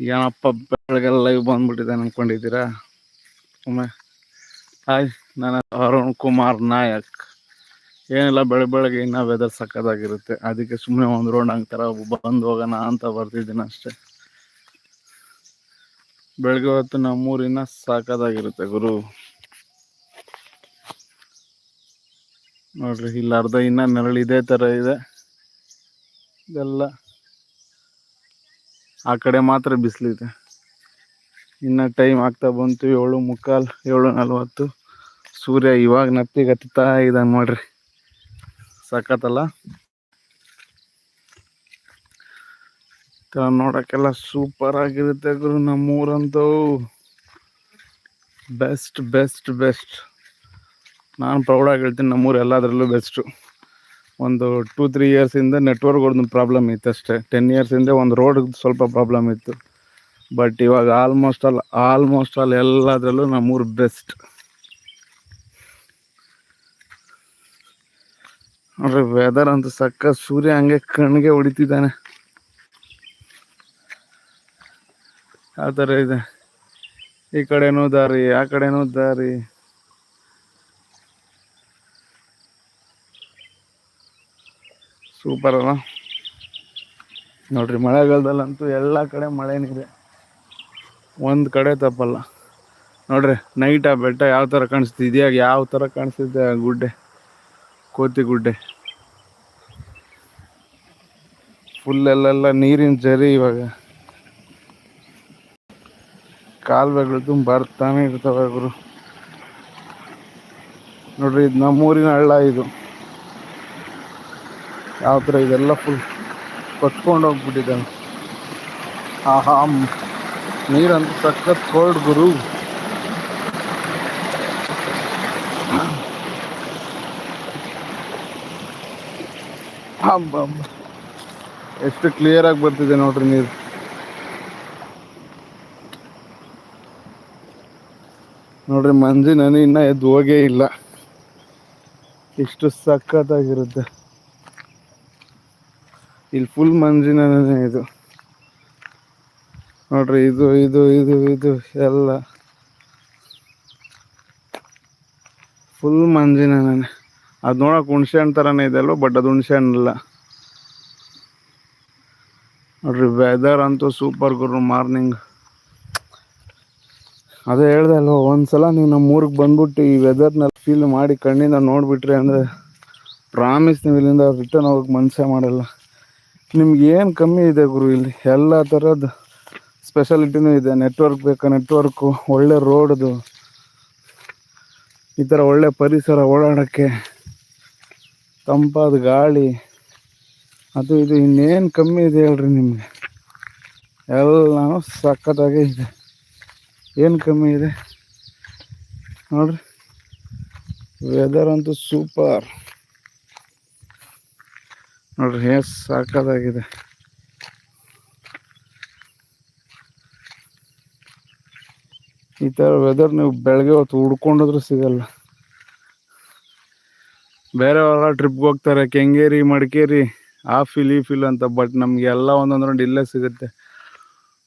ಏನಪ್ಪ ಬೆಳಗೆಲ್ಲ ಲೈವ್ ಬಂದ್ಬಿಟ್ಟಿದೆ ಅನ್ಕೊಂಡಿದ್ದೀರಾ? ಒಮ್ಮೆ. ಹಾಯ್ ನಾನು ಅರುಣ್ ಕುಮಾರ್ ನಾಯಕ್. ಏನಿಲ್ಲ, ಬೆಳ, ಬೆಳಗ್ಗೆ ಇನ್ನೂ ವೆದರ್ ಸಕ್ಕದಾಗಿರುತ್ತೆ ಅದಕ್ಕೆ ಸುಮ್ಮನೆ ಒಂದು ರೌಂಡ್ ಹಂಗ್ತಾರ ಬಂದು ಹೋಗೋಣ ಅಂತ ಬರ್ತಿದ್ದೀನಿ ಅಷ್ಟೇ. ಬೆಳಗ್ಗೆ ಹೊತ್ತು ನಮ್ಮೂರಿನ ಸಾಕದಾಗಿರುತ್ತೆ ಗುರು. ನೋಡ್ರಿ, ಇಲ್ಲಿ ಅರ್ಧ ಇನ್ನ ನೆರಳು ಇದೇ ತರ ಇದೆ. ಇದೆಲ್ಲ ಆ ಕಡೆ ಮಾತ್ರ ಬಿಸಿಲಿದೆ. ಇನ್ನು ಟೈಮ್ ಆಗ್ತಾ ಬಂತು ಏಳು ಮುಕ್ಕಾಲ್, ಏಳು ನಲ್ವತ್ತು. ಸೂರ್ಯ ಇವಾಗ ನತ್ತಿಗೆ ಹತ್ತಾ ಇದ್ದಾನೆ ನೋಡ್ರಿ. ಸಖತ್ತಲ್ಲ? ನೋಡಕ್ಕೆಲ್ಲ ಸೂಪರ್ ಆಗಿರುತ್ತೆ ಗುರು ನಮ್ಮೂರಂತೂ. ಬೆಸ್ಟ್ ಬೆಸ್ಟ್ ಬೆಸ್ಟ್ ನಾನು ಪ್ರೌಡಾಗಿ ಹೇಳ್ತೀನಿ ನಮ್ಮೂರು ಎಲ್ಲದರಲ್ಲೂ ಬೆಸ್ಟು ಒಂದು ಟೂ ತ್ರೀ ಇಯರ್ಸಿಂದ ನೆಟ್ವರ್ಕ್ ಒಂದು ಪ್ರಾಬ್ಲಮ್ ಇತ್ತು ಅಷ್ಟೇ. ಟೆನ್ ಇಯರ್ಸಿಂದ ಒಂದು ರೋಡ್ ಸ್ವಲ್ಪ ಪ್ರಾಬ್ಲಮ್ ಇತ್ತು. ಬಟ್ ಇವಾಗ ಆಲ್ಮೋಸ್ಟ್ ಆಲ್ ಆಲ್ಮೋಸ್ಟ್ ಆಲ್ ಎಲ್ಲದರಲ್ಲೂ ನಮ್ಮೂರು ಬೆಸ್ಟ್ ನೋಡ್ರಿ ವೆದರ್ ಅಂತೂ ಸಕ್ಕ ಸೂರ್ಯ ಹಂಗೆ ಕಣ್ಣಿಗೆ ಹೊಡಿತಿದ್ದಾನೆ. ಆ ಥರ ಇದೆ. ಈ ಕಡೆನೂ ದಾರಿ, ಆ ಕಡೆನೂ ದಾರಿ. ಸೂಪರ್ ಅಲ್ಲ. ನೋಡ್ರಿ, ಮಳೆಗಾಲದಲ್ಲಂತೂ ಎಲ್ಲ ಕಡೆ ಮಳೆ ನೀರೆ ಒಂದು ಕಡೆ ತಪ್ಪಲ್ಲ. ನೋಡ್ರಿ ನೈಟ್ ಆ ಬೆಟ್ಟ ಯಾವ ಥರ ಕಾಣಿಸ್ತಿದೆ? ಇದೆಯಾಗ ಯಾವ ಥರ ಕಾಣಿಸ್ತಿದೆ ಆ ಗುಡ್ಡೆ? ಕೋತಿ ಗುಡ್ಡೆ. ಫುಲ್ ಎಲ್ಲೆಲ್ಲ ನೀರಿನ ಜರಿ ಇವಾಗ. ಕಾಲುವೆಗಳು ತುಂಬ ಬರ್ತಾನೆ ಇರ್ತವೆ ಗುರು. ನೋಡ್ರಿ, ಇದು ನಮ್ಮೂರಿನ ಹಳ್ಳ ಇದು. ಯಾವ ಥರ ಇದೆಲ್ಲ ಫುಲ್ ಕೊಚ್ಕೊಂಡು ಹೋಗ್ಬಿಟ್ಟಿದ್ದಾನೆ ಆಹಾ ನೀರಂತ ಸಖತ್ ಕೋಲ್ಡ್ ಗುರು. ಎಷ್ಟು ಕ್ಲಿಯರ್ ಆಗಿ ಬರ್ತಿದೆ ನೋಡ್ರಿ ನೀರು. ನೋಡ್ರಿ ಮಂಜಿನ ನಾನು ಇನ್ನ ಎದ್ದು ಹೋಗೇ ಇಲ್ಲ. ಇಷ್ಟು ಸಖತ್ತಾಗಿರುತ್ತೆ. ಇಲ್ಲಿ ಫುಲ್ ಮಂಜಿನ ಇದು ನೋಡ್ರಿ, ಇದು ಇದು ಇದು ಇದು, ಎಲ್ಲ. ಫುಲ್ ಮಂಜಿನ ಅದು ನೋಡಕ್ ಹುಣ್ಸೆ ಹಣ್ಣು ಥರನೇ ಇದೆ ಅಲ್ವ ಬಟ್ ಅದು ಹುಣ್ಸೆ ಹಣ್ಣಲ್ಲ ನೋಡ್ರಿ ವೆದರ್ ಅಂತೂ ಸೂಪರ್ ಗುರು ಮಾರ್ನಿಂಗ್ ಅದೇ ಹೇಳ್ದೆ ಅಲ್ವ, ಒಂದ್ಸಲ ನೀವು ನಮ್ಮ ಊರಿಗೆ ಬಂದ್ಬಿಟ್ಟು ಈ ವೆದರ್ನ ಫೀಲ್ ಮಾಡಿ ಕಣ್ಣಿಂದ ನೋಡಿಬಿಟ್ರಿ ಅಂದರೆ ಪ್ರಾಮಿಸ್ ನೀವು ಇಲ್ಲಿಂದ ರಿಟರ್ನ್ ಹೋಗಕ್ಕೆ ಮನಸ್ಸೇ ಮಾಡಲ್ಲ. ನಿಮ್ಗೆ ಏನು ಕಮ್ಮಿ ಇದೆ ಗುರು ಇಲ್ಲಿ? ಎಲ್ಲ ಥರದ್ದು ಸ್ಪೆಷಾಲಿಟಿನೂ ಇದೆ. ನೆಟ್ವರ್ಕ್ ಬೇಕಾ? ನೆಟ್ವರ್ಕು ಒಳ್ಳೆ ರೋಡ್ದು ಈ ಥರ ಒಳ್ಳೆ ಪರಿಸರ ಓಡಾಡೋಕ್ಕೆ, ತಂಪಾದ ಗಾಳಿ, ಅದು ಇದು, ಇನ್ನೇನು ಕಮ್ಮಿ ಇದೆ ಹೇಳ್ರಿ ನಿಮಗೆ? ಎಲ್ಲನೂ ಸಖತ್ತಾಗೇ ಇದೆ. ಏನು ಕಮ್ಮಿ ಇದೆ? ನೋಡ್ರಿ. ವೆದರ್ ಅಂತೂ ಸೂಪರ್ ನೋಡ್ರಿ ಹೇ ಸಾಕದಾಗಿದೆ. ಈ ಥರ ವೆದರ್ ನೀವು ಬೆಳಗ್ಗೆ ಹೊತ್ತು ಹುಡ್ಕೊಂಡೋದ್ರೂ ಸಿಗಲ್ಲ. ಬೇರೆಯವರೆಲ್ಲ ಟ್ರಿಪ್ಗೆ ಹೋಗ್ತಾರೆ, ಕೆಂಗೇರಿ, ಮಡಿಕೇರಿ, ಆ ಫಿಲ್ ಈ ಫಿಲ್ ಅಂತ ಬಟ್ ನಮಗೆ ಎಲ್ಲ ಒಂದೊಂದು ಇಲ್ಲೇ ಸಿಗುತ್ತೆ.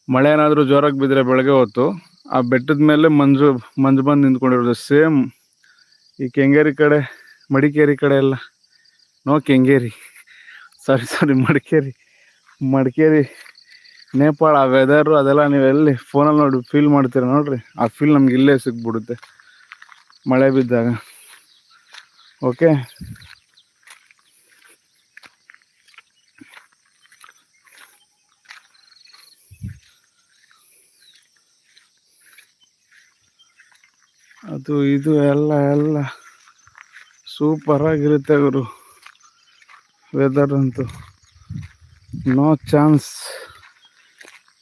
ಮಳೆ ಏನಾದರೂ ಜೋರಾಗಿ ಬಿದ್ದರೆ ಬೆಳಗ್ಗೆ ಹೊತ್ತು, ಆ ಬೆಟ್ಟದ ಮೇಲೆ ಮಂಜು ಮಂಜು ಬಂದು ನಿಂತ್ಕೊಂಡಿರೋದು. ಸೇಮ್ ಈ ಕೆಂಗೇರಿ ಕಡೆ, ಮಡಿಕೇರಿ ಕಡೆ ಎಲ್ಲ. No Kengeri. Sorry sorry, Madikeri Madikeri, Nepal ಆ ವೆದರು ಅದೆಲ್ಲ ನೀವು ಎಲ್ಲಿ ಫೋನಲ್ಲಿ ನೋಡಿ ಫೀಲ್ ಮಾಡ್ತೀರ ನೋಡ್ರಿ. ಆ ಫೀಲ್ ನಮ್ಗೆ ಇಲ್ಲೇ ಸಿಕ್ಬಿಡುತ್ತೆ ಮಳೆ ಬಿದ್ದಾಗ. ಓಕೆ ಅದು, ಇದು ಎಲ್ಲ ಎಲ್ಲ ಸೂಪರ್ ಆಗಿರುತ್ತೆ ಗುರು. ವೆದರ್ ಅಂತೂ ನೋ ಚಾನ್ಸ್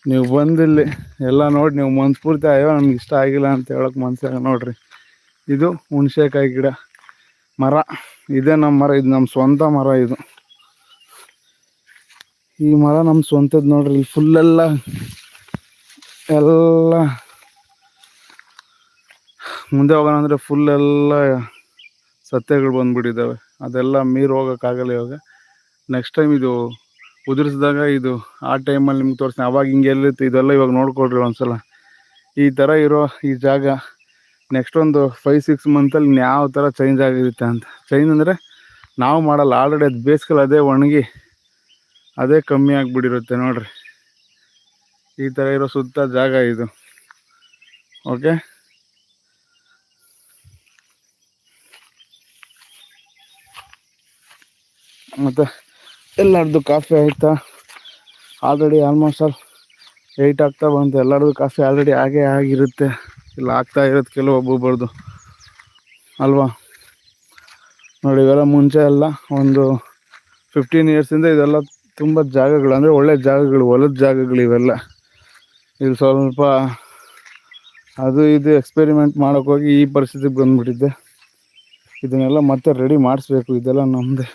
ನೀವು ಬಂದಿಲ್ಲಿ, ಎಲ್ಲ ನೋಡಿ, ನೀವು ಮನ್ಸ್ಫೂರ್ತಿ ಅಯ್ಯೋ, ನಮ್ಗೆ ಇಷ್ಟ ಆಗಿಲ್ಲ ಅಂತ ಹೇಳೋಕೆ ಮನ್ಸಾಗ ನೋಡ್ರಿ. ಇದು ಹುಣ್ಸೆಕಾಯಿ ಗಿಡ, ಮರ. ಇದೇ ನಮ್ಮ ಮರ, ಇದು ನಮ್ಮ ಸ್ವಂತ ಮರ ಇದು. ಈ ಮರ ನಮ್ಮ ಸ್ವಂತದ್ದು ನೋಡ್ರಿ, ಇಲ್ಲಿ ಫುಲ್ಲೆಲ್ಲ ಎಲ್ಲ ಮುಂದೆ ಹೋಗೋಣ ಅಂದರೆ ಫುಲ್ಲೆಲ್ಲ ಸತ್ಯಗಳು ಬಂದುಬಿಟ್ಟಿದ್ದಾವೆ. ಅದೆಲ್ಲ ಮೀರು ಹೋಗೋಕ್ಕಾಗಲ್ಲ ಇವಾಗ. ನೆಕ್ಸ್ಟ್ ಟೈಮ್ ಇದು ಉದುರಿಸಿದಾಗ ಇದು ಆ ಟೈಮಲ್ಲಿ ನಿಮ್ಗೆ ತೋರಿಸ್ತೀನಿ. ಅವಾಗ ಹಿಂಗೆ ಎಲ್ಲಿತ್ತು ಇದೆಲ್ಲ ಇವಾಗ ನೋಡ್ಕೊಳ್ರಿ ಒಂದ್ಸಲ. ಈ ಥರ ಇರೋ ಈ ಜಾಗ ನೆಕ್ಸ್ಟ್ ಒಂದು ಫೈವ್ ಸಿಕ್ಸ್ ಮಂತಲ್ಲಿ ಯಾವ ಥರ ಚೇಂಜ್ ಆಗಿರುತ್ತೆ ಅಂತ. ಚೇಂಜ್ ಅಂದರೆ ನಾವು ಮಾಡಲ್ಲ. ಆಲ್ರೆಡಿ ಅದು ಬೇಸಿಗೆಲ್ಲ ಅದೇ ಒಣಗಿ ಅದೇ ಕಮ್ಮಿ ಆಗಿಬಿಟ್ಟಿರುತ್ತೆ ನೋಡ್ರಿ. ಈ ಥರ ಇರೋ ಸುತ್ತ ಜಾಗ ಇದು. ಓಕೆ ಮತ್ತು ಎಲ್ಲರದ್ದು ಕಾಫಿ ಆಯಿತಾ? ಆಲ್ರೆಡಿ ಆಲ್ಮೋಸ್ಟ್ ಆಲ್ ಏಯ್ಟ್ ಆಗ್ತಾ ಬಂತು. ಎಲ್ಲರದ್ದು ಕಾಫಿ ಆಲ್ರೆಡಿ ಆಗೇ ಆಗಿರುತ್ತೆ. ಇಲ್ಲ, ಆಗ್ತಾ ಇರುತ್ತೆ ಕೆಲವೊಬ್ಬೊಬ್ಬರದು ಅಲ್ವಾ? ನೋಡಿ, ಇವೆಲ್ಲ ಮುಂಚೆ ಎಲ್ಲ ಒಂದು ಫಿಫ್ಟೀನ್ ಇಯರ್ಸಿಂದ ಇದೆಲ್ಲ ತುಂಬ ಜಾಗಗಳು, ಅಂದರೆ ಒಳ್ಳೆ ಜಾಗಗಳು, ಹೊಲದ ಜಾಗಗಳು ಇವೆಲ್ಲ. ಇಲ್ಲಿ ಸ್ವಲ್ಪ ಅದು ಇದು ಎಕ್ಸ್ಪೆರಿಮೆಂಟ್ ಮಾಡೋಕ್ಕೋಗಿ ಈ ಪರಿಸ್ಥಿತಿಗೆ ಬಂದುಬಿಟ್ಟಿದ್ದೆ. ಇದನ್ನೆಲ್ಲ ಮತ್ತೆ ರೆಡಿ ಮಾಡಿಸ್ಬೇಕು. ಇದೆಲ್ಲ ನಮ್ಮದೇ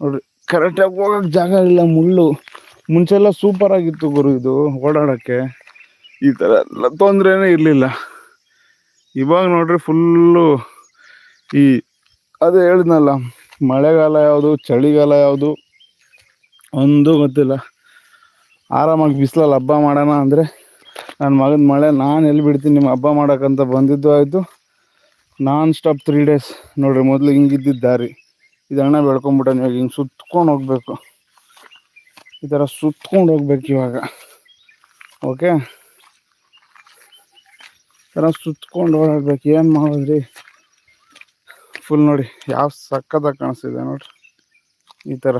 ನೋಡ್ರಿ ಕರೆಕ್ಟಾಗಿ ಹೋಗಕ್ಕೆ ಜಾಗ ಇಲ್ಲ ಮುಳ್ಳು. ಮುಂಚೆಲ್ಲ ಸೂಪರ್ ಆಗಿತ್ತು ಗುರು ಇದು ಓಡಾಡೋಕ್ಕೆ. ಈ ಥರ ಎಲ್ಲ ತೊಂದರೆನೇ ಇರಲಿಲ್ಲ. ಇವಾಗ ನೋಡ್ರಿ ಫುಲ್ಲು ಈ ಅದೇ ಹೇಳಿದ್ನಲ್ಲ, ಮಳೆಗಾಲ ಯಾವುದು, ಚಳಿಗಾಲ ಯಾವುದು, ಒಂದು ಗೊತ್ತಿಲ್ಲ. ಆರಾಮಾಗಿ ಬಿಸಿಲಲ್ಲಿ ಹಬ್ಬ ಮಾಡೋಣ ಅಂದರೆ ನನ್ನ ಮಗನ ಮಳೆ, ನಾನು ಎಲ್ಲಿ ಬಿಡ್ತೀನಿ ನಿಮ್ಮ ಹಬ್ಬ ಮಾಡೋಕ್ಕಂತ ಬಂದಿದ್ದು ಆಯಿತು. ನಾನ್ ಸ್ಟಾಪ್ ತ್ರೀ ಡೇಸ್ ನೋಡ್ರಿ ಮೊದಲು ಹಿಂಗಿದ್ದಿದ್ದು ದಾರಿ. ಇದು ಅಣ್ಣ ಬೆಳ್ಕೊಂಬಿಟ್ಟ ಇವಾಗ ಹಿಂಗೆ ಸುತ್ಕೊಂಡು ಹೋಗ್ಬೇಕು. ಈ ಥರ ಸುತ್ಕೊಂಡು ಹೋಗ್ಬೇಕು ಇವಾಗ. ಓಕೆ ಈ ಥರ ಸುತ್ಕೊಂಡು ಓಡಾಡ್ಬೇಕು. ಏನು ಮಾಡೋದ್ರಿ? ಫುಲ್ ನೋಡಿ, ಯಾವ ಸಕ್ಕತ್ತಾಗಿ ಕಾಣಿಸ್ತಿದೆ ನೋಡ್ರಿ. ಈ ಥರ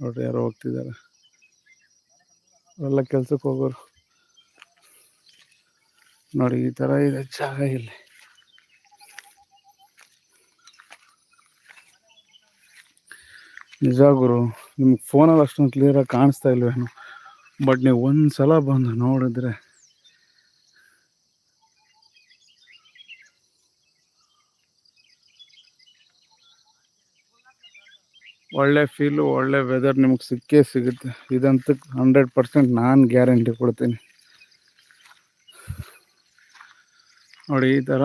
ನೋಡ್ರಿ ಯಾರೋ ಹೋಗ್ತಿದ್ದಾರೆ. ಎಲ್ಲ ಕೆಲ್ಸಕ್ಕೆ ಹೋಗೋರು. ನೋಡಿ, ಈ ಥರ ಇದೆ, ಜಾಗ ಇಲ್ಲಿ. ನಿಜ ಗುರು, ನಿಮ್ಗೆ ಫೋನಲ್ಲಿ ಅಷ್ಟೊಂದು ಕ್ಲಿಯರಾಗಿ ಕಾಣಿಸ್ತಾ ಇಲ್ವೇನು ಬಟ್ ನೀವು ಒಂದು ಸಲ ಬಂದು ನೋಡಿದ್ರೆ ಒಳ್ಳೆ ಫೀಲು ಒಳ್ಳೆ ವೆದರ್ ನಿಮಗೆ ಸಿಕ್ಕೇ ಸಿಗುತ್ತೆ. ಇದಂತ ಹಂಡ್ರೆಡ್ ಪರ್ಸೆಂಟ್ ನಾನು ಗ್ಯಾರಂಟಿ ಕೊಡ್ತೀನಿ. ನೋಡಿ, ಈ ಥರ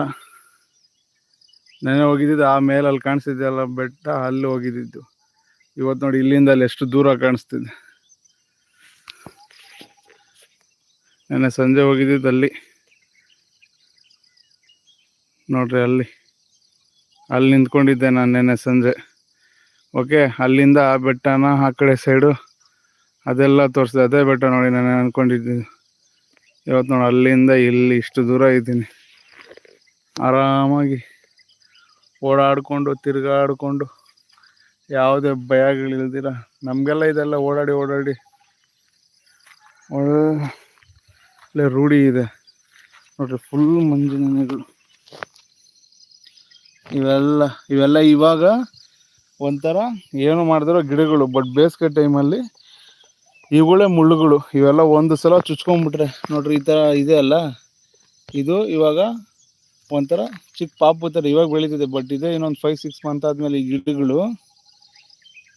ನೆನೆ ಹೋಗಿದ್ದಿದ್ದು, ಆ ಮೇಲಲ್ಲಿ ಕಾಣಿಸ್ತಿದ್ದೆಲ್ಲ ಬೆಟ್ಟ, ಅಲ್ಲಿ ಹೋಗಿದ್ದಿದ್ದು. ಇವತ್ತು ನೋಡಿ ಇಲ್ಲಿಂದ ಅಲ್ಲಿ ಎಷ್ಟು ದೂರ ಕಾಣಿಸ್ತಿದೆ. ನೆನೆ ಸಂಜೆ ಹೋಗಿದ್ದಿದ್ದು ಅಲ್ಲಿ. ನೋಡ್ರಿ, ಅಲ್ಲಿ. ಅಲ್ಲಿ ನಿಂತ್ಕೊಂಡಿದ್ದೆ ನಾನು ನೆನೆ ಸಂಜೆ. ಓಕೆ, ಅಲ್ಲಿಂದ ಆ ಬೆಟ್ಟನ ಆ ಕಡೆ ಸೈಡು ಅದೆಲ್ಲ ತೋರಿಸಿದೆ. ಅದೇ ಬೆಟ್ಟ ನೋಡಿ, ನಾನು ಅಂದ್ಕೊಂಡಿದ್ದೀನಿ ಇವತ್ತು ನೋಡಿ, ಅಲ್ಲಿಂದ ಇಲ್ಲಿ ಇಷ್ಟು ದೂರ ಇದ್ದೀನಿ. ಆರಾಮಾಗಿ ಓಡಾಡಿಕೊಂಡು, ತಿರುಗಾಡಿಕೊಂಡು ಯಾವುದೇ ಭಯಗಳಿಲ್ದಿರ ನಮಗೆಲ್ಲ ಇದೆಲ್ಲ ಓಡಾಡಿ ಓಡಾಡಿ ಒಳ್ಳೆ ರೂಢಿ ಇದೆ. ನೋಡ್ರಿ ಫುಲ್ ಮಂಜು ಮನೆಗಳು ಇವೆಲ್ಲ ಇವೆಲ್ಲ ಇವಾಗ ಒಂಥರ ಏನು ಮಾಡಿದಿರೋ ಗಿಡಗಳು ಬಟ್ ಬೇಸಿಗೆ ಟೈಮಲ್ಲಿ ಇವುಗಳೇ ಮುಳ್ಳುಗಳು. ಇವೆಲ್ಲ ಒಂದು ಸಲ ಚುಚ್ಕೊಂಡ್ಬಿಟ್ರೆ, ನೋಡ್ರಿ, ಈ ಥರ ಇದೆ ಅಲ್ಲ? ಇದು ಇವಾಗ ಒಂಥರ ಚಿಕ್ಕ ಪಾಪು ಥರ ಇವಾಗ ಬೆಳೀತಿದೆ ಬಟ್ ಇದೆ ಇನ್ನೊಂದು ಫೈವ್ ಸಿಕ್ಸ್ ಮಂತ್ ಆದಮೇಲೆ ಈ ಗಿಡಗಳು.